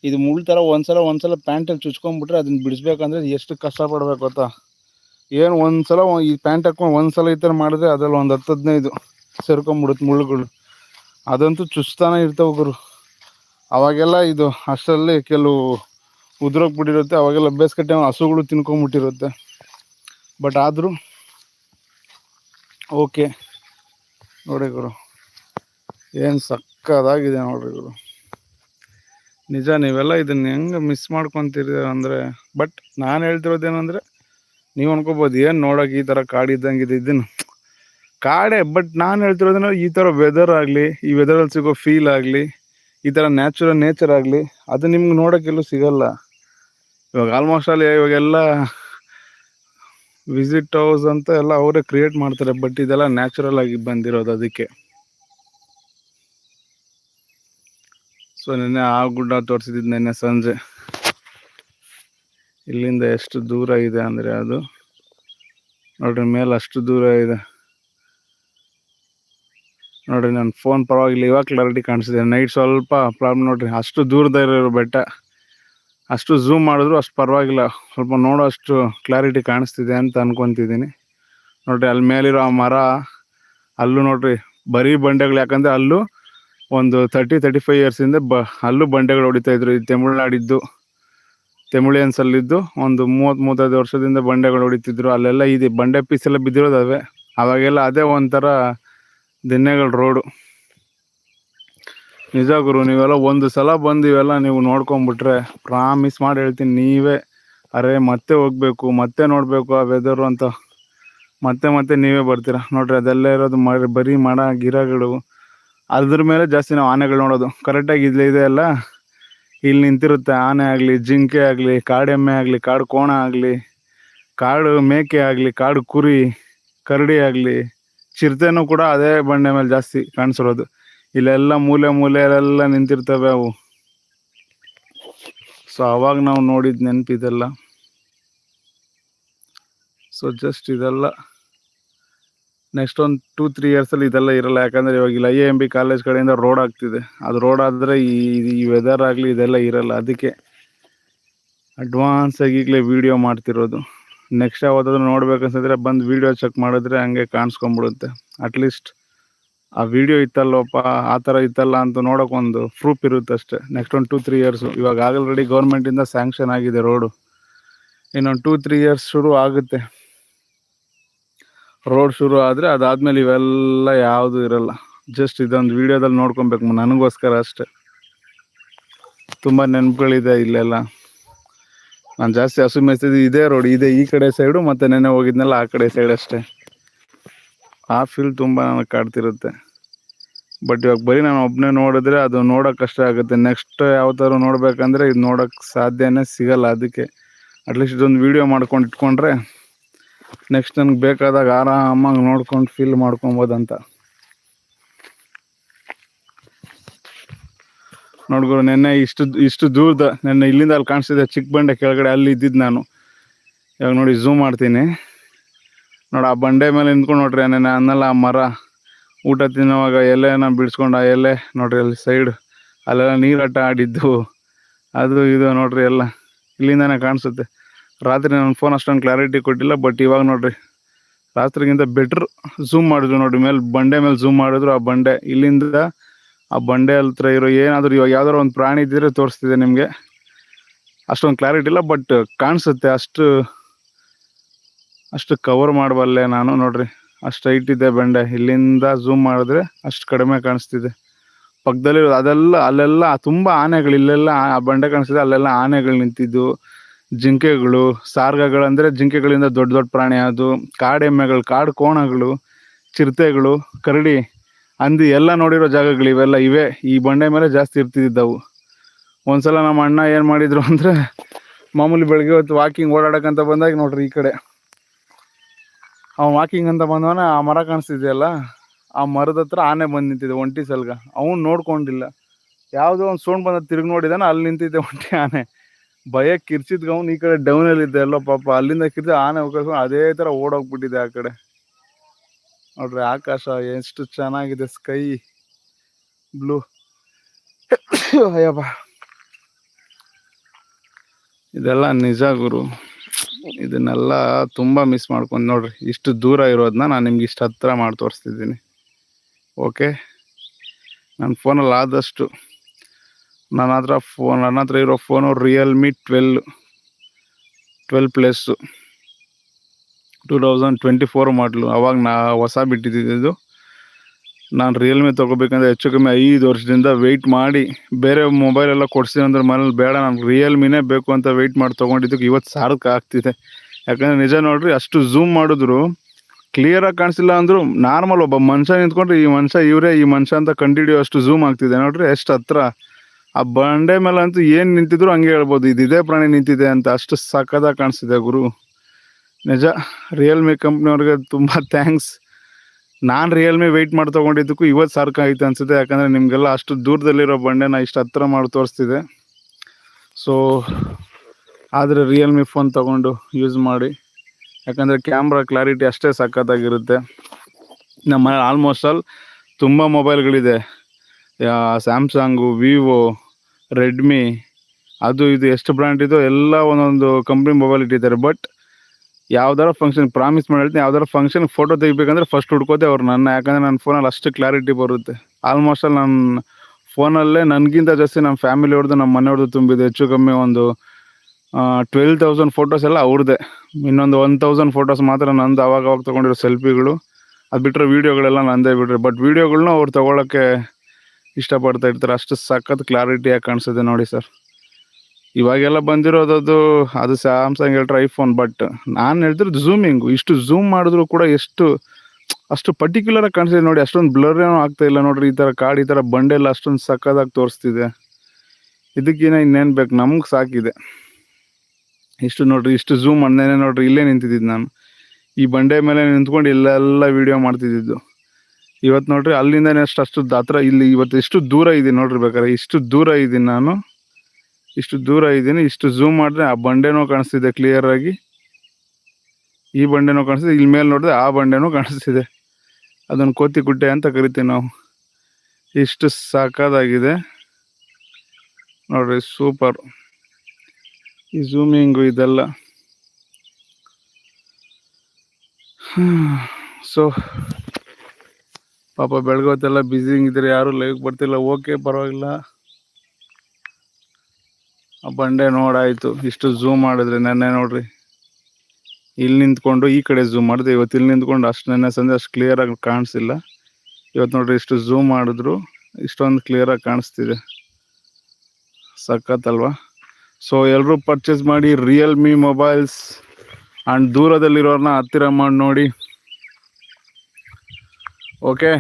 ಇದು ಮುಳ್ಳು ಥರ ಒಂದ್ಸಲ ಒಂದ್ಸಲ ಪ್ಯಾಂಟಲ್ಲಿ ಚುಚ್ಕೊಂಡ್ಬಿಟ್ರೆ ಅದನ್ನ ಬಿಡಿಸ್ಬೇಕಂದ್ರೆ ಎಷ್ಟು ಕಷ್ಟಪಡ್ಬೇಕು ಗೊತ್ತಾ? ಏನು ಒಂದ್ಸಲ ಈ ಪ್ಯಾಂಟ್ ಹಾಕೊಂಡು ಒಂದ್ಸಲ ಈ ಥರ ಮಾಡಿದ್ರೆ ಅದ್ರಲ್ಲಿ ಒಂದು ಹತ್ತು ಹದಿನೈದು ಸೇರ್ಕೊಂಬಿಡುತ್ತೆ ಮುಳ್ಳುಗಳು. ಅದಂತೂ ಚುಚ್ತಾನೆ ಇರ್ತಾವೆ ಗುರು. ಅವಾಗೆಲ್ಲ ಇದು ಅಷ್ಟರಲ್ಲಿ ಕೆಲವು ಉದುರೋಗ್ಬಿಟ್ಟಿರುತ್ತೆ. ಅವಾಗೆಲ್ಲ ಬೇಸಿಗೆ ಟೈಮ್ ಹಸುಗಳು ತಿನ್ಕೊಂಬಿಟ್ಟಿರುತ್ತೆ ಬಟ್ ಆದರೂ ಓಕೆ ನೋಡಿ ಗುರು, ಏನು ಸಕ್ಕದಾಗಿದೆ ನೋಡ್ರಿ ಗುರು. ನಿಜ ನೀವೆಲ್ಲ ಇದನ್ನ ಹೆಂಗೆ ಮಿಸ್ ಮಾಡ್ಕೊತೀರಿ ಅಂದರೆ ಬಟ್ ನಾನು ಹೇಳ್ತಿರೋದೇನಂದರೆ ನೀವು ಅನ್ಕೋಬೋದು, ಏನು ನೋಡೋಕೆ ಈ ಥರ ಕಾಡಿದ್ದಂಗೆ ಇದೆ ಕಾಡೆ ಬಟ್ ನಾನು ಹೇಳ್ತಿರೋದೇನೋ ಈ ಥರ ವೆದರ್ ಆಗಲಿ, ಈ ವೆದರಲ್ಲಿ ಸಿಗೋ ಫೀಲ್ ಆಗಲಿ, ಈ ಥರ ನ್ಯಾಚುರಲ್ ನೇಚರ್ ಆಗಲಿ, ಅದು ನಿಮ್ಗೆ ನೋಡೋಕ್ಕೆಲ್ಲೂ ಸಿಗಲ್ಲ. ಇವಾಗ ಆಲ್ಮೋಸ್ಟ್ ಅಲ್ಲಿ ಇವಾಗೆಲ್ಲ ವಿಸಿಟ್ ಹೌಸ್ ಅಂತ ಎಲ್ಲ ಅವರೇ ಕ್ರಿಯೇಟ್ ಮಾಡ್ತಾರೆ ಬಟ್ ಇದೆಲ್ಲ ನ್ಯಾಚುರಲ್ ಆಗಿ ಬಂದಿರೋದು ಅದಕ್ಕೆ. ಸೊ ನಿನ್ನೆ ಆ ಗುಡ್ಡ ತೋರಿಸಿದ್ದು ನಿನ್ನೆ ಸಂಜೆ. ಇಲ್ಲಿಂದ ಎಷ್ಟು ದೂರ ಇದೆ ಅಂದರೆ ಅದು, ನೋಡ್ರಿ ಮೇಲೆ ಅಷ್ಟು ದೂರ ಇದೆ. ನೋಡ್ರಿ ನನ್ನ ಫೋನ್ ಪರವಾಗಿಲ್ಲ, ಇವಾಗ ಕ್ಲಾರಿಟಿ ಕಾಣಿಸಿದೆ ನೈಟ್ ಸ್ವಲ್ಪ ಪ್ರಾಬ್ಲಮ್ ನೋಡ್ರಿ, ಅಷ್ಟು ದೂರದ ಇರೋ ಬೆಟ್ಟ. ಅಷ್ಟು ಝೂಮ್ ಮಾಡಿದ್ರು ಅಷ್ಟು ಪರವಾಗಿಲ್ಲ. ಸ್ವಲ್ಪ ನೋಡೋ ಅಷ್ಟು ಕ್ಲಾರಿಟಿ ಕಾಣಿಸ್ತಿದೆ ಅಂತ ಅನ್ಕೊತಿದ್ದೀನಿ. ನೋಡ್ರಿ ಅಲ್ಲಿ ಮೇಲಿರೋ ಆ ಮರ, ಅಲ್ಲೂ ನೋಡ್ರಿ ಬರೀ ಬಂಡೆಗಳು, ಯಾಕಂದರೆ ಅಲ್ಲೂ ಒಂದು ತರ್ಟಿ ತರ್ಟಿ ಫೈವ್ ಇಯರ್ಸಿಂದ ಬ, ಅಲ್ಲೂ ಬಂಡೆಗಳು ಹೊಡಿತಾ ಇದ್ರು. ಇದು ತಮಿಳ್ನಾಡಿದ್ದು, ತಮಿಳಿಯನ್ಸಲ್ಲಿದ್ದು ಒಂದು ಮೂವತ್ತು, ಮೂವತ್ತೈದು ವರ್ಷದಿಂದ ಬಂಡೆಗಳು ಹೊಡಿತಿದ್ರು. ಅಲ್ಲೆಲ್ಲ ಇದೆ, ಬಂಡೆ ಪೀಸ್ ಎಲ್ಲ ಬಿದ್ದಿರೋದವೆ ಅವಾಗೆಲ್ಲ ಅದೇ ಒಂಥರ ದಿನ್ನೆಗಳ ರೋಡು ನಿಜ ಗುರು, ನೀವೆಲ್ಲ ಒಂದು ಸಲ ಬಂದು ಇವೆಲ್ಲ ನೀವು ನೋಡ್ಕೊಂಬಿಟ್ರೆ ಪ್ರಾಮಿಸ್ ಮಾಡಿ ಹೇಳ್ತೀನಿ, ನೀವೇ. ಅರೆ, ಮತ್ತೆ ಹೋಗ್ಬೇಕು, ಮತ್ತೆ ನೋಡಬೇಕು ಆ ವೆದರು ಅಂತ. ಮತ್ತೆ ಮತ್ತೆ ನೀವೇ ಬರ್ತೀರಾ. ನೋಡ್ರಿ, ಅದೆಲ್ಲ ಇರೋದು ಮರಿ, ಬರೀ ಮಡ ಗಿರಗಳು ಅದ್ರ ಮೇಲೆ ಜಾಸ್ತಿ ನಾವು ಆನೆಗಳು ನೋಡೋದು. ಕರೆಕ್ಟಾಗಿ ಇಲ್ಲಿ ಇದೆ ಅಲ್ಲ? ಇಲ್ಲಿ ನಿಂತಿರುತ್ತೆ ಆನೆ ಆಗಲಿ, ಜಿಂಕೆ ಆಗಲಿ ಕಾಡೆಮ್ಮೆ ಆಗಲಿ, ಕಾಡು ಕೋಣ ಆಗಲಿ, ಕಾಡು ಮೇಕೆ ಆಗಲಿ, ಕಾಡು ಕುರಿ, ಕರಡಿ ಆಗಲಿ, ಚಿರತೆನೂ ಕೂಡ ಅದೇ ಬಂಡೆ ಮೇಲೆ ಜಾಸ್ತಿ ಕಾಣಿಸಿರೋದು. ಇಲ್ಲೆಲ್ಲ ಮೂಲೆ ಮೂಲೆಯಲ್ಲೆಲ್ಲ ನಿಂತಿರ್ತವೆ ಅವು. ಸೊ ಅವಾಗ ನಾವು ನೋಡಿದ ನೆನಪಿದೆಲ್ಲ ಸೊ ಜಸ್ಟ್ ಇದೆಲ್ಲ. ನೆಕ್ಸ್ಟ್ ಒಂದು ಟೂ ತ್ರೀ ಇಯರ್ಸಲ್ಲಿ ಇದೆಲ್ಲ ಇರಲ್ಲ. ಯಾಕಂದರೆ ಇವಾಗ ಇಲ್ಲಿ ಐ ಎಂ ಬಿ ಕಾಲೇಜ್ ಕಡೆಯಿಂದ ರೋಡ್ ಆಗ್ತಿದೆ. ಅದು ರೋಡ್ ಆದರೆ ಈ ಈ ವೆದರ್ ಆಗಲಿ ಇದೆಲ್ಲ ಇರಲ್ಲ. ಅದಕ್ಕೆ ಅಡ್ವಾನ್ಸ್ ಆಗಿ ಈಗಲೇ ವೀಡಿಯೋ ಮಾಡ್ತಿರೋದು. ನೆಕ್ಸ್ಟ್ ಯಾವ್ದಾದ್ರು ನೋಡ್ಬೇಕನ್ಸಿದ್ರೆ ಬಂದು ವೀಡಿಯೋ ಚೆಕ್ ಮಾಡಿದ್ರೆ ಹಂಗೆ ಕಾಣಿಸ್ಕೊಂಬಿಡುತ್ತೆ ಅಟ್ಲೀಸ್ಟ್ ಆ ವಿಡಿಯೋ ಇತ್ತಲ್ಲಪ್ಪ ಆ ಥರ ಇತ್ತಲ್ಲ ಅಂತ ನೋಡೋಕೆ ಒಂದು ಪ್ರೂಫ್ ಇರುತ್ತೆ ಅಷ್ಟೇ. ನೆಕ್ಸ್ಟ್ ಒಂದು ಟೂ ತ್ರೀ ಇಯರ್ಸು ಇವಾಗ ಆಲ್ರೆಡಿ ಗೌರ್ಮೆಂಟಿಂದ ಸ್ಯಾಂಕ್ಷನ್ ಆಗಿದೆ ರೋಡು ಇನ್ನೊಂದು ಟೂ ತ್ರೀ ಇಯರ್ಸ್ ಶುರು ಆಗುತ್ತೆ. ರೋಡ್ ಶುರು ಆದರೆ ಅದಾದಮೇಲೆ ಇವೆಲ್ಲ ಯಾವುದು ಇರಲ್ಲ. ಜಸ್ಟ್ ಇದೊಂದು ವಿಡಿಯೋದಲ್ಲಿ ನೋಡ್ಕೊಬೇಕು ನನಗೋಸ್ಕರ ಅಷ್ಟೆ. ತುಂಬ ನೆನಪುಗಳಿದೆ ಇಲ್ಲೆಲ್ಲ. ನಾನು ಜಾಸ್ತಿ ಹಸು ಮೇಯ್ತಿದ್ದು ಇದೇ ರೋಡ್ ಇದೆ ಈ ಕಡೆ ಸೈಡು ಮತ್ತು ನೆನ್ನೆ ಹೋಗಿದ್ನಲ್ಲ ಆ ಕಡೆ ಸೈಡ್ ಅಷ್ಟೇ. ಆ ಫೀಲ್ ತುಂಬ ನನಗೆ ಕಾಡ್ತಿರುತ್ತೆ. ಬಟ್ ಇವಾಗ ಬರೀ ನಾನು ಒಬ್ಬನೇ ನೋಡಿದ್ರೆ ಅದು ನೋಡೋಕೆ ಕಷ್ಟ ಆಗುತ್ತೆ. ನೆಕ್ಸ್ಟ್ ಯಾವ ನೋಡಬೇಕಂದ್ರೆ ಇದು ನೋಡೋಕೆ ಸಾಧ್ಯನೇ ಸಿಗಲ್ಲ ಅದಕ್ಕೆ. ಅಟ್ಲೀಸ್ಟ್ ಇದೊಂದು ವೀಡಿಯೋ ಮಾಡ್ಕೊಂಡು ಇಟ್ಕೊಂಡ್ರೆ ನೆಕ್ಸ್ಟ್ ನನಗೆ ಬೇಕಾದಾಗ ಆರಾಮಾಗಿ ನೋಡ್ಕೊಂಡು ಫೀಲ್ ಮಾಡ್ಕೊಬೋದಂತ. ನೋಡ್ಗುರು ನೆನ್ನೆ ಇಷ್ಟು ಇಷ್ಟು ದೂರದ, ನೆನ್ನೆ ಇಲ್ಲಿಂದ ಅಲ್ಲಿ ಕಾಣಿಸ್ತಿದೆ ಚಿಕ್ಕ ಬಂಡೆ ಕೆಳಗಡೆ, ಅಲ್ಲಿ ಇದ್ದಿದ್ದು ನಾನು. ಇವಾಗ ನೋಡಿ ಝೂಮ್ ಮಾಡ್ತೀನಿ. ನೋಡಿ, ಆ ಬಂಡೆ ಮೇಲೆ ನಿಂತ್ಕೊಂಡು ನೋಡ್ರಿ ನೆನ್ನೆ ಅನ್ನಲ್ಲ ಆ ಮರ, ಊಟ ತಿನ್ನುವಾಗ ಎಲೆನ ಬಿಡಿಸ್ಕೊಂಡು ಆ ಎಲೆ ನೋಡ್ರಿ ಅಲ್ಲಿ ಸೈಡ್ ಅಲ್ಲೆಲ್ಲ ನೀರಾಟ ಆಡಿದ್ದು. ಅದು ಇದು ನೋಡ್ರಿ ಎಲ್ಲ. ಇಲ್ಲಿಂದಾನೆ ಕಾಣಿಸುತ್ತೆ. ರಾತ್ರಿ ನನ್ನ ಫೋನ್ ಅಷ್ಟೊಂದು ಕ್ಲಾರಿಟಿ ಕೊಟ್ಟಿಲ್ಲ ಬಟ್ ಇವಾಗ ನೋಡ್ರಿ. ರಾತ್ರಿಗಿಂತ ಬೆಟ್ರ್ ಝೂಮ್ ಮಾಡಿದ್ರು ನೋಡ್ರಿ, ಮೇಲೆ ಬಂಡೆ ಮೇಲೆ ಝೂಮ್ ಮಾಡಿದ್ರು ಆ ಬಂಡೆ. ಇಲ್ಲಿಂದ ಆ ಬಂಡೆ ಹತ್ರ ಇರೋ ಏನಾದರೂ ಇವಾಗ ಯಾವ್ದಾದ್ರು ಒಂದು ಪ್ರಾಣಿ ಇದ್ದಿದ್ರೆ ತೋರಿಸ್ತಿದೆ ನಿಮಗೆ. ಅಷ್ಟೊಂದು ಕ್ಲಾರಿಟಿ ಇಲ್ಲ ಬಟ್ ಕಾಣಿಸುತ್ತೆ ಅಷ್ಟು ಅಷ್ಟು ಕವರ್ ಮಾಡಬಲ್ಲೆ ನಾನು ನೋಡ್ರಿ. ಅಷ್ಟು ಹೈಟ್ ಇದೆ ಬಂಡೆ. ಇಲ್ಲಿಂದ ಝೂಮ್ ಮಾಡಿದ್ರೆ ಅಷ್ಟು ಕಡಿಮೆ ಕಾಣಿಸ್ತಿದೆ. ಪಕ್ಕದಲ್ಲಿ ಅದೆಲ್ಲ, ಅಲ್ಲೆಲ್ಲ ತುಂಬ ಆನೆಗಳು, ಇಲ್ಲೆಲ್ಲ ಆ ಬಂಡೆ ಕಾಣಿಸ್ತಿದೆ, ಅಲ್ಲೆಲ್ಲ ಆನೆಗಳು ನಿಂತಿದ್ದು. ಜಿಂಕೆಗಳು, ಸಾರ್ಗಗಳು ಅಂದರೆ ಜಿಂಕೆಗಳಿಂದ ದೊಡ್ಡ ದೊಡ್ಡ ಪ್ರಾಣಿ ಅದು. ಕಾಡೆಮ್ಮೆಗಳು ಕಾಡು ಕೋಣಗಳು, ಚಿರತೆಗಳು, ಕರಡಿ ಅಂದಿ ಎಲ್ಲ ನೋಡಿರೋ ಜಾಗಗಳು ಇವೆಲ್ಲ ಇವೆ. ಈ ಬಂಡೆ ಮೇಲೆ ಜಾಸ್ತಿ ಇರ್ತಿದ್ದವು ಒಂದ್ಸಲ ನಮ್ಮ ಅಣ್ಣ ಏನು ಮಾಡಿದ್ರು ಅಂದರೆ, ಮಾಮೂಲಿ ಬೆಳಗ್ಗೆ ಹೊತ್ತು ವಾಕಿಂಗ್ ಓಡಾಡೋಕ್ಕಂತ ಬಂದಾಗ ನೋಡ್ರಿ ಈ ಕಡೆ. ಅವ್ನು ವಾಕಿಂಗ್ ಅಂತ ಬಂದವನ ಆ ಮರ ಕಾಣಿಸ್ತಿದೆಯಲ್ಲ, ಆ ಮರದ ಹತ್ರ ಆನೆ ಬಂದು ನಿಂತಿದೆ ಒಂಟಿ ಸಲ್ಗ. ಅವನು ನೋಡ್ಕೊಂಡಿಲ್ಲ. ಯಾವುದೋ ಒಂದು ಸೋಣ್ ಬಂದ ತಿರುಗಿ ನೋಡಿದಾನೆ, ಅಲ್ಲಿ ನಿಂತಿದ್ದೆ ಒಂಟಿ ಆನೆ. ಭಯ ಕಿರ್ಚಿದ್ಗ ಅವ್ನು ಈ ಕಡೆ ಡೌನಲ್ಲಿ ಇದ್ದೆ ಎಲ್ಲೋ ಪಾಪ. ಅಲ್ಲಿಂದ ಕಿರ್ಚಿ ಆನೆ ಹೋಗ್ಕೊಂಡು ಅದೇ ಥರ ಓಡೋಗ್ಬಿಟ್ಟಿದೆ ಆ ಕಡೆ. ನೋಡ್ರಿ, ಆಕಾಶ ಎಷ್ಟು ಚೆನ್ನಾಗಿದೆ ಸ್ಕೈ ಬ್ಲೂ ಅಯ್ಯಪ್ಪ. ಇದೆಲ್ಲ ನಿಜ ಗುರು. ಇದನ್ನೆಲ್ಲ ತುಂಬ ಮಿಸ್ ಮಾಡ್ಕೊಂಡು ನೋಡ್ರಿ, ಇಷ್ಟು ದೂರ ಇರೋದನ್ನ ನಾನು ನಿಮ್ಗೆ ಇಷ್ಟು ಹತ್ರ ಮಾಡಿ ತೋರಿಸ್ತಿದ್ದೀನಿ. ಓಕೆ ನನ್ನ ಫೋನಲ್ಲಿ ಆದಷ್ಟು ನನ್ನ ಹತ್ರ ಫೋನ್ ನನ್ನ ಹತ್ರ ಇರೋ phone Realme twelve twelve plus two thousand twenty four ಮಾಡಲು ಅವಾಗ ನಾ ಹೊಸ ಬಿಟ್ಟಿದ್ದು ನಾನು ರಿಯಲ್ಮಿ ತೊಗೋಬೇಕಂದ್ರೆ ಹೆಚ್ಚು ಕಮ್ಮಿ ಐದು ವರ್ಷದಿಂದ ವೆಯ್ಟ್ ಮಾಡಿ, ಬೇರೆ ಮೊಬೈಲ್ ಎಲ್ಲ ಕೊಡ್ಸಿದ್ರೆ ಅಂದ್ರೆ ಮನೇಲಿ ಬೇಡ ನಮ್ಗೆ ರಿಯಲ್ಮಿನೇ ಬೇಕು ಅಂತ ವೆಯ್ಟ್ ಮಾಡಿ ತೊಗೊಂಡಿದ್ದಕ್ಕೆ ಇವತ್ತು ಸಾರ್ಕ್ ಆಗ್ತಿದೆ. ಯಾಕಂದರೆ ನಿಜ ನೋಡ್ರಿ, ಅಷ್ಟು ಝೂಮ್ ಮಾಡಿದ್ರು ಕ್ಲಿಯರಾಗಿ ಕಾಣಿಸಿಲ್ಲ ಅಂದರೂ ನಾರ್ಮಲ್ ಒಬ್ಬ ಮನುಷ್ಯ ನಿಂತ್ಕೊಂಡ್ರೆ ಈ ಮನುಷ್ಯ ಇವರೇ, ಈ ಮನುಷ್ಯ ಅಂತ ಕಂಡಿಡಿಯೋ ಅಷ್ಟು ಝೂಮ್ ಆಗ್ತಿದೆ ನೋಡ್ರಿ, ಎಷ್ಟು ಹತ್ರ. ಆ ಬಂಡೆ ಮೇಲೆ ಅಂತೂ ಏನು ನಿಂತಿದ್ರು ಹಂಗೆ ಹೇಳ್ಬೋದು, ಇದು ಇದೇ ಪ್ರಾಣಿ ನಿಂತಿದೆ ಅಂತ ಅಷ್ಟು ಸಖದಾಗಿ ಕಾಣಿಸ್ತಿದೆ ಗುರು. ನಿಜ ರಿಯಲ್ಮಿ ಕಂಪ್ನಿಯವ್ರಿಗೆ ತುಂಬ ಥ್ಯಾಂಕ್ಸ್ ನಾನು ರಿಯಲ್ಮಿ ವೆಯ್ಟ್ ಮಾಡಿ ತೊಗೊಂಡಿದ್ದಕ್ಕೂ ಇವತ್ತು ಸಾರ್ಕ ಆಯ್ತು ಅನ್ಸುತ್ತೆ. ಯಾಕಂದರೆ ನಿಮಗೆಲ್ಲ ಅಷ್ಟು ದೂರದಲ್ಲಿರೋ ಬಂಡೆನ ಇಷ್ಟು ಹತ್ರ ಮಾಡಿ ತೋರಿಸ್ತಿದೆ. ಸೊ ಆದರೆ ರಿಯಲ್ಮಿ ಫೋನ್ ತೊಗೊಂಡು ಯೂಸ್ ಮಾಡಿ. ಯಾಕಂದರೆ ಕ್ಯಾಮ್ರಾ ಕ್ಲಾರಿಟಿ ಅಷ್ಟೇ ಸಖತ್ತಾಗಿರುತ್ತೆ. ನಮ್ಮ ಆಲ್ಮೋಸ್ಟ್ ಆಲ್ ತುಂಬ ಮೊಬೈಲ್ಗಳಿದೆ ಸ್ಯಾಮ್ಸಂಗು ವಿವೋ ರೆಡ್ಮಿ ಅದು ಇದು ಎಷ್ಟು ಬ್ರ್ಯಾಂಡ್ ಇದೋ ಎಲ್ಲ ಒಂದೊಂದು ಕಂಪ್ನಿ ಮೊಬೈಲ್ ಇಟ್ಟಿದ್ದಾರೆ. ಬಟ್ ಯಾವ್ದಾರ ಫಂಕ್ಷನ್ ಪ್ರಾಮಿಸ್ ಮಾಡಿ ಹೇಳ್ತೀನಿ. ಯಾವ್ದಾರ ಫಂಕ್ಷನ್ ಫೋಟೋ ತೆಗಿಬೇಕಂದ್ರೆ ಫಸ್ಟ್ ಹುಡ್ಕೋತೆ ಅವ್ರು ನನ್ನ. ಯಾಕಂದ್ರೆ ನನ್ನ ಫೋನಲ್ಲಿ ಅಷ್ಟು ಕ್ಲಾರಿಟಿ ಬರುತ್ತೆ. ಆಲ್ಮೋಸ್ಟ್ ಅಲ್ಲಿ ನನ್ನ ಫೋನಲ್ಲೇ ನನಗಿಂತ ಜಾಸ್ತಿ ನಮ್ಮ ಫ್ಯಾಮಿಲಿ ಅವ್ರದ್ದು ನಮ್ಮ ಮನೆಯವ್ರದ್ದು ತುಂಬಿದೆ. ಹೆಚ್ಚು ಕಮ್ಮಿ ಒಂದು ಟ್ವೆಲ್ ತೌಸಂಡ್ ಫೋಟೋಸ್ ಎಲ್ಲ ಅವ್ರದ್ದೇ ಇನ್ನೊಂದು ಒನ್ ತೌಸಂಡ್ ಫೋಟೋಸ್ ಮಾತ್ರ ನಂದು ಅವಾಗ ಅವಾಗ ತೊಗೊಂಡಿರೋ ಸೆಲ್ಫಿಗಳು ಅದು ಬಿಟ್ಟರೆ ವೀಡಿಯೋಗಳೆಲ್ಲ ನಂದೇ ಬಿಟ್ಟರೆ ಬಟ್ ವೀಡಿಯೋಗಳನ್ನೂ ಅವ್ರು ತೊಗೊಳಕ್ಕೆ ಇಷ್ಟಪಡ್ತಾ ಇರ್ತಾರೆ. ಅಷ್ಟು ಸಖತ್ ಕ್ಲಾರಿಟಿಯಾಗಿ ಕಾಣಿಸುತ್ತೆ ನೋಡಿ ಸರ್ ಇವಾಗೆಲ್ಲ ಬಂದಿರೋದದು ಅದು ಸ್ಯಾಮ್ಸಂಗ್ ಹೇಳ್ರೆ ಐಫೋನ್ ಬಟ್ ನಾನು ಹೇಳ್ತಿರೋದು ಝೂಮಿಂಗು ಇಷ್ಟು ಝೂಮ್ ಮಾಡಿದ್ರು ಕೂಡ ಎಷ್ಟು, ಅಷ್ಟು ಪರ್ಟಿಕ್ಯುಲರ್ ಆಗಿ ಕಾಣಿಸ್ತಿದೆ ನೋಡಿ. ಅಷ್ಟೊಂದು ಬ್ಲರ್ ಏನೋ ಆಗ್ತಾ ಇಲ್ಲ ನೋಡ್ರಿ. ಈ ಥರ ಕಾಡು, ಈ ಥರ ಬಂಡೆಲ್ಲ ಅಷ್ಟೊಂದು ಸಕ್ಕದಾಗಿ ತೋರಿಸ್ತಿದೆ. ಇದಕ್ಕಿನ್ನ ಇನ್ನೇನು ಬೇಕು? ನಮ್ಗೆ ಸಾಕಿದೆ. ಇಷ್ಟು ನೋಡ್ರಿ, ಇಷ್ಟು ಝೂಮ್ ಮಾಡ್ದೇನೆ ನೋಡ್ರಿ. ಇಲ್ಲೇ ನಿಂತಿದ್ದಿದ್ದು ನಾನು. ಈ ಬಂಡೆ ಮೇಲೆ ನಿಂತ್ಕೊಂಡು ಇಲ್ಲೆಲ್ಲ ವಿಡಿಯೋ ಮಾಡ್ತಿದ್ದಿದ್ದು. ಇವತ್ತು ನೋಡ್ರಿ, ಅಲ್ಲಿಂದನೇ ಅಷ್ಟು ಅಷ್ಟು ಹತ್ರ ಇಲ್ಲಿ ಇವತ್ತು ಇಷ್ಟು ದೂರ ಇದ್ದೀನಿ ನೋಡ್ರಿ ಬೇಕಾದ್ರೆ. ಇಷ್ಟು ದೂರ ಇದ್ದೀನಿ ನಾನು. ಇಷ್ಟು ದೂರ ಇದ್ದೀನಿ, ಇಷ್ಟು ಝೂಮ್ ಮಾಡಿದ್ರೆ ಆ ಬಂಡೆನೂ ಕಾಣಿಸ್ತಿದೆ ಕ್ಲಿಯರ್ ಆಗಿ. ಈ ಬಂಡೆನೂ ಕಾಣಿಸ್ತಿದೆ ಇಲ್ಲಿ ಮೇಲೆ ನೋಡಿದ್ರೆ ಆ ಬಂಡೆನೂ ಕಾಣಿಸ್ತಿದೆ. ಅದನ್ನು ಕೋತಿ ಗುಡ್ಡೆ ಅಂತ ಕರಿತೀವಿ ನಾವು. ಇಷ್ಟು ಸಾಕಾದಾಗಿದೆ. ನೋಡ್ರಿ ಸೂಪರ್ ಈ ಝೂಮಿಂಗು ಇದೆಲ್ಲ. ಸೊ ಪಾಪ ಬೆಳಗ್ಗೆ ಹೊತ್ತೆಲ್ಲ ಬ್ಯುಸಿ ಇದ್ರೆ ಯಾರು ಲೈವ್ ಬರ್ತಿಲ್ಲ. ಓಕೆ ಪರವಾಗಿಲ್ಲ. ಆ ಬಂಡೆ ನೋಡಾಯಿತು. ಇಷ್ಟು ಝೂಮ್ ಮಾಡಿದ್ರೆ ನೆನ್ನೆ ನೋಡ್ರಿ. ಇಲ್ಲಿ ನಿಂತ್ಕೊಂಡು ಈ ಕಡೆ ಝೂಮ್ ಮಾಡಿದೆ. ಇವತ್ತು ಇಲ್ಲಿ ನಿಂತ್ಕೊಂಡು ಅಷ್ಟು ನೆನ್ನೆ ಸಂಜೆ ಅಷ್ಟು ಕ್ಲಿಯರ್ ಆಗಿ ಕಾಣಿಸಿಲ್ಲ. ಇವತ್ತು ನೋಡ್ರಿ ಇಷ್ಟು ಝೂಮ್ ಮಾಡಿದ್ರು. ಇಷ್ಟೊಂದು ಕ್ಲಿಯರ್ ಆಗಿ ಕಾಣಿಸ್ತಿದೆ. ಸಖತ್ತಲ್ವಾ ಸೊ ಎಲ್ಲರೂ ಪರ್ಚೇಸ್ ಮಾಡಿ ರಿಯಲ್ಮಿ ಮೊಬೈಲ್ಸ್ ಆ್ಯಂಡ್ ದೂರದಲ್ಲಿರೋರನ್ನ ಹತ್ತಿರ ಮಾಡಿ ನೋಡಿ. ಓಕೆ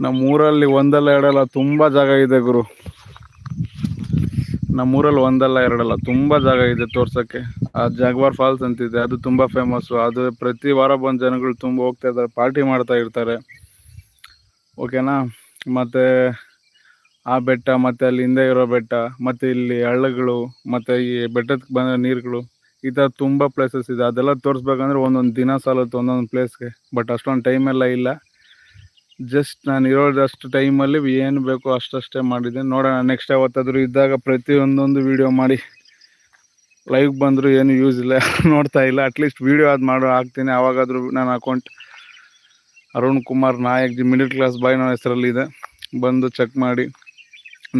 ನಮ್ಮೂರಲ್ಲಿ ಒಂದಲ್ಲ ಎರಡಲ್ಲ ತುಂಬ ಜಾಗ ಇದೆ ಗುರು. ನಮ್ಮೂರಲ್ಲಿ ಒಂದಲ್ಲ ಎರಡಲ್ಲ, ತುಂಬ ಜಾಗ ಇದೆ ತೋರ್ಸೋಕ್ಕೆ. ಆ ಜಾಗ್ವಾರ್ ಫಾಲ್ಸ್ ಅಂತಿದೆ, ಅದು ತುಂಬ ಫೇಮಸ್ಸು ಅದು ಪ್ರತಿ ವಾರ ಬಂದು ಜನಗಳು ತುಂಬ ಹೋಗ್ತಾ ಇದ್ದಾರೆ ಪಾರ್ಟಿ ಮಾಡ್ತಾ ಇರ್ತಾರೆ. ಓಕೆನಾ ಮತ್ತು ಆ ಬೆಟ್ಟ, ಮತ್ತು ಅಲ್ಲಿ ಹಿಂದೆ ಇರೋ ಬೆಟ್ಟ, ಮತ್ತು ಇಲ್ಲಿ ಹಳ್ಳಗಳು, ಮತ್ತು ಈ ಬೆಟ್ಟಕ್ಕೆ ಬಂದ ನೀರುಗಳು, ಈ ಥರ ತುಂಬ ಪ್ಲೇಸಸ್ ಇದೆ. ಅದೆಲ್ಲ ತೋರಿಸ್ಬೇಕಂದ್ರೆ ಒಂದೊಂದು ದಿನ ಸಾಲುತ್ತೆ ಒಂದೊಂದು ಪ್ಲೇಸ್ಗೆ ಬಟ್ ಅಷ್ಟೊಂದು ಟೈಮ್ ಎಲ್ಲ ಇಲ್ಲ. ಜಸ್ಟ್ ನಾನು ಇರೋದಷ್ಟು ಟೈಮಲ್ಲಿ ಏನು ಬೇಕೋ ಅಷ್ಟಷ್ಟೇ ಮಾಡಿದ್ದೀನಿ ನೋಡೋಣ ನೆಕ್ಸ್ಟ್ ಯಾವತ್ತಾದರೂ ಇದ್ದಾಗ ಪ್ರತಿಯೊಂದೊಂದು ವೀಡಿಯೋ ಮಾಡಿ. ಲೈವ್ ಬಂದರೂ ಏನು ಯೂಸ್ ಇಲ್ಲ, ನೋಡ್ತಾ ಇಲ್ಲ. ಅಟ್ಲೀಸ್ಟ್ ವೀಡಿಯೋ ಅದು ಮಾಡೋ, ಹಾಕ್ತೀನಿ. ಆವಾಗಾದರೂ ನನ್ನ account Arun Kumar Nayak G middle class boy ನನ್ನ ಹೆಸರಲ್ಲಿದೆ. ಬಂದು ಚೆಕ್ ಮಾಡಿ,